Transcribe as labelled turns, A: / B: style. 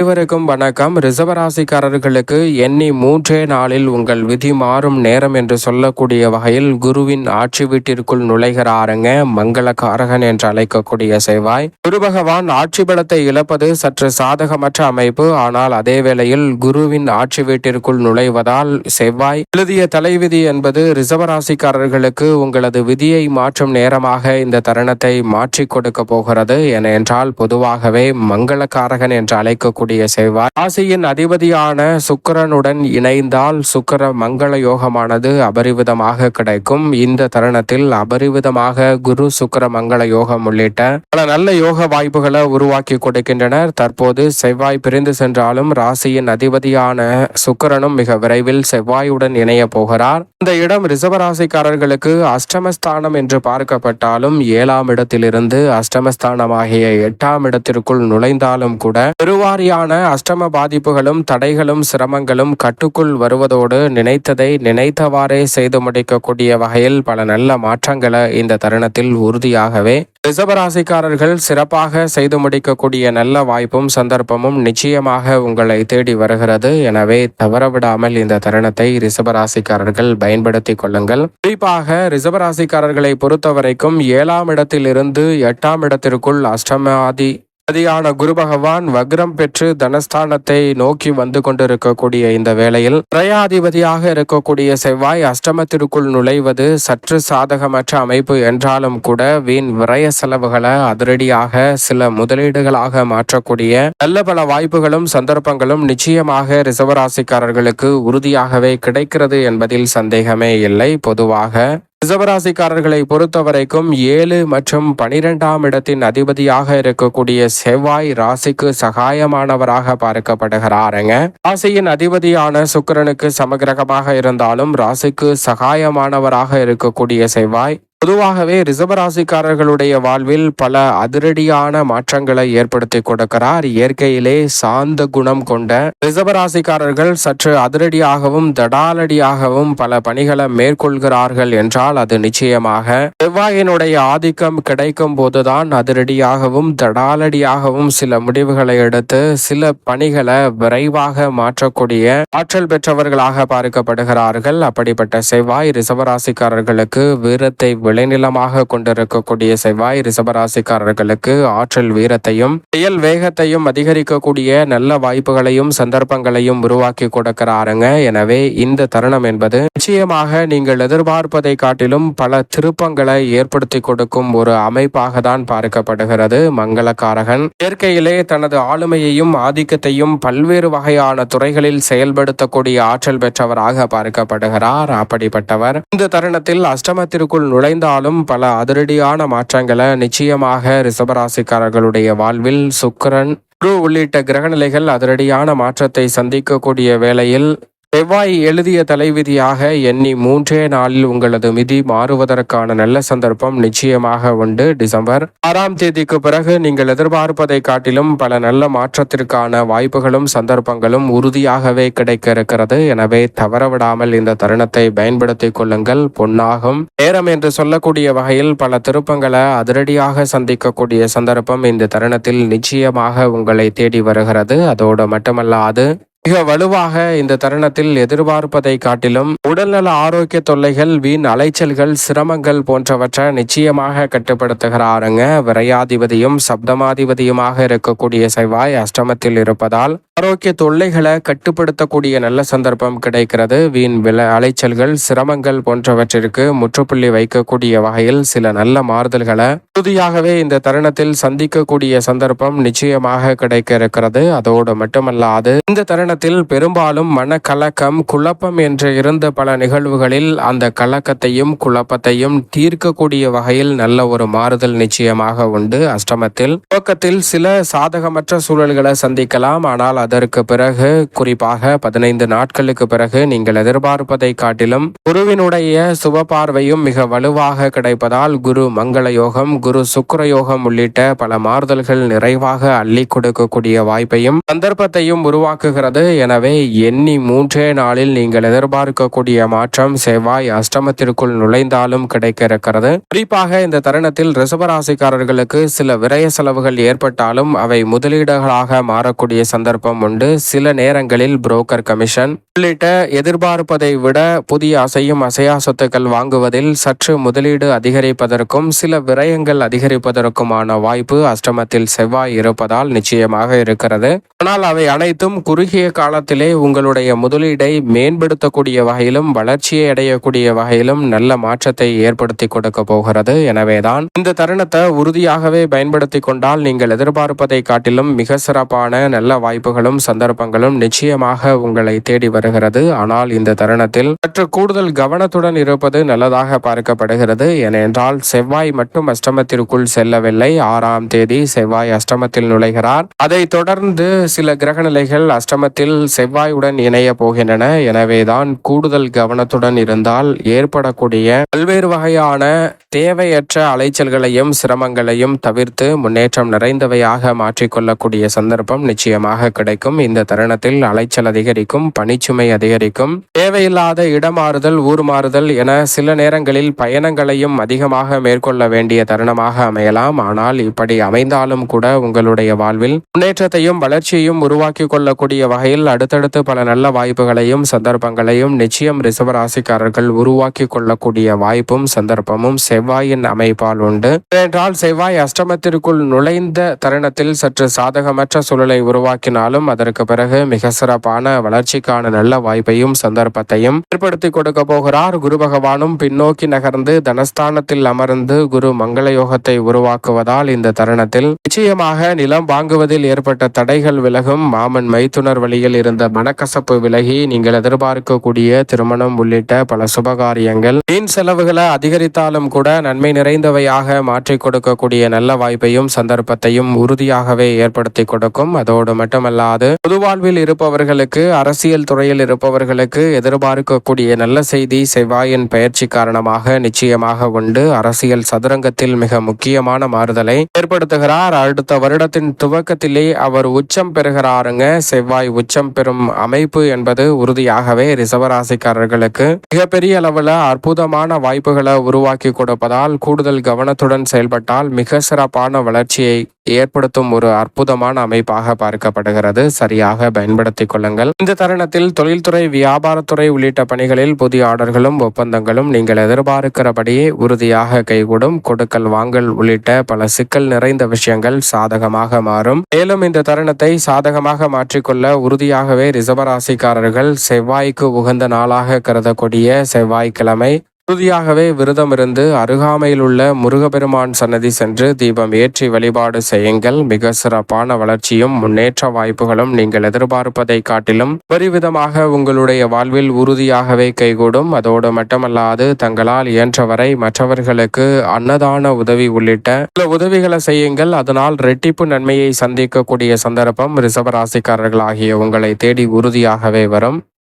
A: அனைவருக்கும் வணக்கம். ரிசவராசிக்காரர்களுக்கு எண்ணி மூன்றே நாளில் உங்கள் விதி மாறும் நேரம் என்று சொல்லக்கூடிய வகையில் குருவின் ஆட்சி வீட்டிற்குள் நுழைகிறாருங்க. மங்களகாரகன் என்று அழைக்கக்கூடிய செவ்வாய். குரு பகவான் ஆட்சி பலத்தை இழப்பது சற்று சாதகமற்ற அமைப்பு. ஆனால் அதே வேளையில் குருவின் ஆட்சி வீட்டிற்குள் நுழைவதால் செவ்வாய் எழுதிய தலைவிதி என்பது ரிசவராசிக்காரர்களுக்கு உங்களது விதியை மாற்றும் நேரமாக இந்த தருணத்தை மாற்றிக் கொடுக்க போகிறது. என என்றால் பொதுவாகவே மங்களகாரகன் என்று அழைக்கக்கூடிய செவ்வாய் ராசியின் அதிபதியான சுக்கரனுடன் இணைந்தால் சுக்கர மங்கள யோகமானது அபரிவிதமாக கிடைக்கும். இந்த தருணத்தில் அபரிவிதமாக குரு சுக்கர மங்கள யோகம் உள்ளிட்ட பல நல்ல யோக வாய்ப்புகளை உருவாக்கி கொடுக்கின்றனர். தற்போது செவ்வாய் பிரிந்து சென்றாலும் ராசியின் அதிபதியான சுக்கரனும் மிக விரைவில் செவ்வாயுடன் இணைய போகிறார். இந்த இடம் ரிசவராசிக்காரர்களுக்கு அஷ்டமஸ்தானம் என்று பார்க்கப்பட்டாலும் ஏழாம் இடத்திலிருந்து அஷ்டமஸ்தானமாகிய எட்டாம் இடத்திற்குள் நுழைந்தாலும் கூட பெருவாரியான அஷ்டம பாதிப்புகளும் தடைகளும் சிரமங்களும் கட்டுக்குள் வருவதோடு நினைத்ததை நினைத்தவாறே செய்து முடிக்கக்கூடிய வகையில் பல நல்ல மாற்றங்களை இந்த தருணத்தில் உறுதியாகவே ரிசவராசிக்காரர்கள் சிறப்பாக செய்து முடிக்கக்கூடிய நல்ல வாய்ப்பும் சந்தர்ப்பமும் நிச்சயமாக உங்களை தேடி வருகிறது. எனவே தவறவிடாமல் இந்த தருணத்தை ரிசவராசிக்காரர்கள் பயன்படுத்திக் கொள்ளுங்கள். குறிப்பாக ரிசபராசிக்காரர்களை பொறுத்தவரைக்கும் ஏழாம் இடத்திலிருந்து எட்டாம் இடத்திற்குள் அஷ்டமாதி அதிகான குரு பகவான் வக்ரம் பெற்று தனஸ்தானத்தை நோக்கி வந்து கொண்டிருக்கக்கூடிய இந்த வேளையில் பிரயாதிபதியாக இருக்கக்கூடிய செவ்வாய் அஷ்டமத்திற்குள் நுழைவது சற்று சாதகமற்ற அமைப்பு என்றாலும் கூட வீண் விரய செலவுகளை அதிரடியாக சில முதலீடுகளாக மாற்றக்கூடிய நல்ல பல வாய்ப்புகளும் சந்தர்ப்பங்களும் நிச்சயமாக ரிசவராசிக்காரர்களுக்கு உறுதியாகவே கிடைக்கிறது என்பதில் சந்தேகமே இல்லை. பொதுவாக ரிசவராசிக்காரர்களை பொறுத்தவரைக்கும் ஏழு மற்றும் பனிரெண்டாம் இடத்தின் அதிபதியாக இருக்கக்கூடிய செவ்வாய் ராசிக்கு சகாயமானவராக பார்க்கப்படுகிறாருங்க. ராசியின் அதிபதியான சுக்கிரனுக்கு சமகிரகமாக இருந்தாலும் ராசிக்கு சகாயமானவராக இருக்கக்கூடிய செவ்வாய் பொதுவாகவே ரிசவராசிக்காரர்களுடைய வாழ்வில் பல அதிரடியான மாற்றங்களை ஏற்படுத்தி கொடுக்கிறார். இயற்கையிலே சாந்த குணம் கொண்ட ரிசவராசிக்காரர்கள் சற்று அதிரடியாகவும் தடாலடியாகவும் பல பணிகளை மேற்கொள்கிறார்கள் என்றால் அது நிச்சயமாக செவ்வாயினுடைய ஆதிக்கம் கிடைக்கும் போதுதான் அதிரடியாகவும் தடாலடியாகவும் சில முடிவுகளை எடுத்து சில பணிகளை விரைவாக மாற்றக்கூடிய ஆற்றல் பெற்றவர்களாக பார்க்கப்படுகிறார்கள். அப்படிப்பட்ட செவ்வாய் ரிசவராசிக்காரர்களுக்கு வீரத்தை விளைநிலமாக கொண்டிருக்கக்கூடிய செவ்வாய் ரிசபராசிக்காரர்களுக்கு ஆற்றல் வீரத்தையும் செயல் வேகத்தையும் அதிகரிக்கக்கூடிய நல்ல வாய்ப்புகளையும் சந்தர்ப்பங்களையும் உருவாக்கி கொடுக்கிறாருங்க. எனவே இந்த தருணம் என்பது நிச்சயமாக நீங்கள் எதிர்பார்ப்பதை காட்டிலும் பல திருப்பங்களை ஏற்படுத்தி கொடுக்கும் ஒரு அமைப்பாக தான் பார்க்கப்படுகிறது. மங்களக்காரகன் இயற்கையிலே தனது ஆளுமையையும் ஆதிக்கத்தையும் பல்வேறு வகையான துறைகளில் செயல்படுத்தக்கூடிய ஆற்றல் பெற்றவராக பார்க்கப்படுகிறார். அப்படிப்பட்டவர் இந்த தருணத்தில் அஷ்டமத்திற்குள் இருந்தாலும் பல அதிரடியான மாற்றங்களை நிச்சயமாக ரிஷபராசிக்காரர்களுடைய வாழ்வில் சுக்கரன் குரு உள்ளிட்ட கிரகநிலைகள் அதிரடியான மாற்றத்தை சந்திக்கக்கூடிய வேளையில் செவ்வாய் எழுதிய தலைவிதியாக எண்ணி மூன்றே நாளில் உங்களது மிதி மாறுவதற்கான நல்ல சந்தர்ப்பம் நிச்சயமாக உண்டு. டிசம்பர் ஆறாம் தேதிக்கு பிறகு நீங்கள் எதிர்பார்ப்பதை காட்டிலும் பல நல்ல மாற்றத்திற்கான வாய்ப்புகளும் சந்தர்ப்பங்களும் உறுதியாகவே கிடைக்க இருக்கிறது எனவே தவறவிடாமல் இந்த தருணத்தை பயன்படுத்திக் கொள்ளுங்கள். பொன்னாகும். நேரம் என்று சொல்லக்கூடிய வகையில் பல திருப்பங்களை அதிரடியாக சந்திக்கக்கூடிய சந்தர்ப்பம் இந்த தருணத்தில் நிச்சயமாக உங்களை தேடி வருகிறது. அதோடு மட்டுமல்லாது மிக வலுவாக இந்த தருணத்தில் எதிர்பார்ப்பதை காட்டிலும் உடல்நல ஆரோக்கிய தொல்லைகள் வீண் அலைச்சல்கள் சிரமங்கள் போன்றவற்றை நிச்சயமாக கட்டுப்படுத்துகிறாருங்க. விரையாதிபதியும் சப்தமாதிபதியுமாக இருக்கக்கூடிய செவ்வாய் அஷ்டமத்தில் இருப்பதால் ஆரோக்கிய தொல்லைகளை கட்டுப்படுத்தக்கூடிய நல்ல சந்தர்ப்பம் கிடைக்கிறது. வீண் வில அலைச்சல்கள் சிரமங்கள் போன்றவற்றிற்கு முற்றுப்புள்ளி வைக்கக்கூடிய வகையில் சில நல்ல மாறுதல்களை உறுதியாகவே இந்த தருணத்தில் சந்திக்கக்கூடிய சந்தர்ப்பம் நிச்சயமாக கிடைக்க இருக்கிறது அதோடு மட்டுமல்லாது இந்த தருணத்தில் பெரும்பாலும் மனக்கலக்கம் குழப்பம் என்று இருந்த பல நிகழ்வுகளில் அந்த கலக்கத்தையும் குழப்பத்தையும் தீர்க்கக்கூடிய வகையில் நல்ல ஒரு மாறுதல் நிச்சயமாக உண்டு. அஷ்டமத்தில் துவக்கத்தில் சில சாதகமற்ற சூழல்களை சந்திக்கலாம். ஆனால் அதற்கு பிறகு குறிப்பாக பதினைந்து நாட்களுக்கு பிறகு நீங்கள் எதிர்பார்ப்பதை காட்டிலும் குருவினுடைய சுப பார்வையும் மிக வலுவாக கிடைப்பதால் குரு மங்கள யோகம் குரு சுக்கர யோகம் உள்ளிட்ட பல மாறுதல்கள் நிறைவாக அள்ளி கொடுக்கக்கூடிய வாய்ப்பையும் சந்தர்ப்பத்தையும் உருவாக்குகிறது. எனவே எண்ணி மூன்றே நாளில் நீங்கள் எதிர்பார்க்கக்கூடிய மாற்றம் செவ்வாய் அஷ்டமத்திற்குள் நுழைந்தாலும் கிடைக்க இருக்கிறது குறிப்பாக இந்த தருணத்தில் ரிசபராசிக்காரர்களுக்கு சில விரய செலவுகள் ஏற்பட்டாலும் அவை முதலீடுகளாக மாறக்கூடிய சந்தர்ப்பம் உண்டு. சில நேரங்களில் புரோக்கர் கமிஷன் உள்ளிட்ட எதிர்பார்ப்பதை விட புதிய அசையும் அசையா சொத்துக்கள் வாங்குவதில் சற்று முதலீடு அதிகரிப்பதற்கும் சில விரயங்கள் அதிகரிப்பதற்குமான வாய்ப்பு அஷ்டமத்தில் செவ்வாய் இருப்பதால் நிச்சயமாக இருக்கிறது. ஆனால் அவை அனைத்தும் குறுகிய காலத்திலே உங்களுடைய முதலீடை மேம்படுத்தக்கூடிய வகையிலும் வளர்ச்சியை அடையக்கூடிய வகையிலும் நல்ல மாற்றத்தை ஏற்படுத்தி கொடுக்க போகிறது. எனவேதான் இந்த தருணத்தை உறுதியாகவே பயன்படுத்தி கொண்டால் நீங்கள் எதிர்பார்ப்பதை காட்டிலும் மிக சிறப்பான நல்ல வாய்ப்புகளும் சந்தர்ப்பங்களும் நிச்சயமாக உங்களை தேடி வருகிறது. ஆனால் இந்த தருணத்தில் சற்று கூடுதல் கவனத்துடன் இருப்பது நல்லதாக பார்க்கப்படுகிறது. ஏனென்றால் செவ்வாய் மட்டும் அஷ்டமத்திற்குள் செல்லவில்லை. ஆறாம் தேதி செவ்வாய் அஷ்டமத்தில் நுழைகிறார். அதை தொடர்ந்து சில கிரக நிலைகள் அஷ்டமத்தில் செவ்வாயுடன் இணைய போகின்றன. எனவேதான் கூடுதல் கவனத்துடன் இருந்தால் ஏற்படக்கூடிய பல்வேறு வகையான தேவையற்ற அலைச்சல்களையும் சிரமங்களையும் தவிர்த்து முன்னேற்றம் நிறைந்தவையாக மாற்றிக்கொள்ளக்கூடிய சந்தர்ப்பம் நிச்சயமாக கிடைக்கும். இந்த தருணத்தில் அலைச்சல் அதிகரிக்கும் பணிச்சுமை அதிகரிக்கும். தேவையில்லாத இடமாறுதல் ஊர் மாறுதல் என சில நேரங்களில் பயணங்களையும் அதிகமாக மேற்கொள்ள வேண்டிய தருணமாக அமையலாம். ஆனால் இப்படி அமைந்தாலும் கூட உங்களுடைய வாழ்வில் முன்னேற்றத்தையும் வளர்ச்சியையும் உருவாக்கி கொள்ளக்கூடிய வகையில் அடுத்தடுத்து பல நல்ல வாய்ப்புகளையும் சந்தர்ப்பங்களையும் நிச்சயம் ரிசவராசிக்காரர்கள் உருவாக்கி கொள்ளக்கூடிய வாய்ப்பும் சந்தர்ப்பமும் செவ்வாயின் அமைப்பால் உண்டு. ஏனென்றால் செவ்வாய் அஷ்டமத்திற்குள் நுழைந்த தருணத்தில் சற்று சாதகமற்ற சூழலை உருவாக்கினாலும் அதற்கு பிறகு மிக சிறப்பான வளர்ச்சிக்கான நல்ல வாய்ப்பையும் சந்தர்ப்பத்தையும் ஏற்படுத்தி கொடுக்க போகிறார். குரு பகவானும் பின்னோக்கி நகர்ந்து தனஸ்தானத்தில் அமர்ந்து குரு மங்கள யோகத்தை உருவாக்குவதால் இந்த தருணத்தில் நிச்சயமாக நிலம் வாங்குவதில் ஏற்பட்ட தடைகள் விலகும். மாமன் மைத்துனர் வழியில் இருந்த மனக்கசப்பு விலகி நீங்கள் எதிர்பார்க்கக்கூடிய திருமணம் உள்ளிட்ட பல சுபகாரியங்கள் மீன் செலவுகளை அதிகரித்தாலும் கூட நன்மை நிறைந்தவையாக மாற்றி கொடுக்கக்கூடிய நல்ல வாய்ப்பையும் சந்தர்ப்பத்தையும் உறுதியாகவே ஏற்படுத்தி கொடுக்கும். அதோடு மட்டுமல்லாது கூடாது பொதுவாழ்வில் இருப்பவர்களுக்கு அரசியல் துறையில் இருப்பவர்களுக்கு எதிர்பார்க்கக்கூடிய நல்ல செய்தி செவ்வாயின் பயிற்சி காரணமாக நிச்சயமாக உண்டு. அரசியல் சதுரங்கத்தில் மிக முக்கியமான மாறுதலை ஏற்படுத்துகிறார். அடுத்த வருடத்தின் துவக்கத்திலே அவர் உச்சம் பெறுகிறாருங்க. செவ்வாய் உச்சம் பெறும் அமைப்பு என்பது உறுதியாகவே ரிசவராசிக்காரர்களுக்கு மிகப்பெரிய அளவில் அற்புதமான வாய்ப்புகளை உருவாக்கி கொடுப்பதால் கூடுதல் கவனத்துடன் செயல்பட்டால் மிக சிறப்பான வளர்ச்சியை ஏற்படுத்தும் ஒரு அற்புதமான அமைப்பாக பார்க்கப்படுகிறது. சரியாக பயன்படுத்திக் கொள்ளுங்கள். இந்த தருணத்தில் தொழில்துறை வியாபாரத்துறை உள்ளிட்ட பணிகளில் புதிய ஆர்டர்களும் ஒப்பந்தங்களும் நீங்கள் எதிர்பார்க்கிறபடியே உறுதியாக கைகூடும். கொடுக்கல் வாங்கல் உள்ளிட்ட பல சிக்கல் நிறைந்த விஷயங்கள் சாதகமாக மாறும். மேலும் இந்த தருணத்தை சாதகமாக மாற்றிக்கொள்ள உறுதியாகவே ரிசவராசிக்காரர்கள் செவ்வாய்க்கு உகந்த நாளாக கருதக்கூடிய செவ்வாய்க்கிழமை உறுதியாகவே விரதம் இருந்து அருகாமையில் உள்ள முருகபெருமான் சன்னதி சென்று தீபம் ஏற்றி வழிபாடு செய்யுங்கள். மிக சிறப்பான வளர்ச்சியும் முன்னேற்ற வாய்ப்புகளும் நீங்கள் எதிர்பார்ப்பதை காட்டிலும் பரிவிதமாக உங்களுடைய வாழ்வில் உறுதியாகவே கைகூடும். அதோடு மட்டுமல்லாது தங்களால் இயன்றவரை மற்றவர்களுக்கு அன்னதான உதவி உள்ளிட்ட சில உதவிகளை செய்யுங்கள். அதனால் ரெட்டிப்பு நன்மையை சந்திக்கக்கூடிய சந்தர்ப்பம் ரிசவராசிக்காரர்கள் ஆகிய உங்களை தேடி உறுதியாகவே வரும்.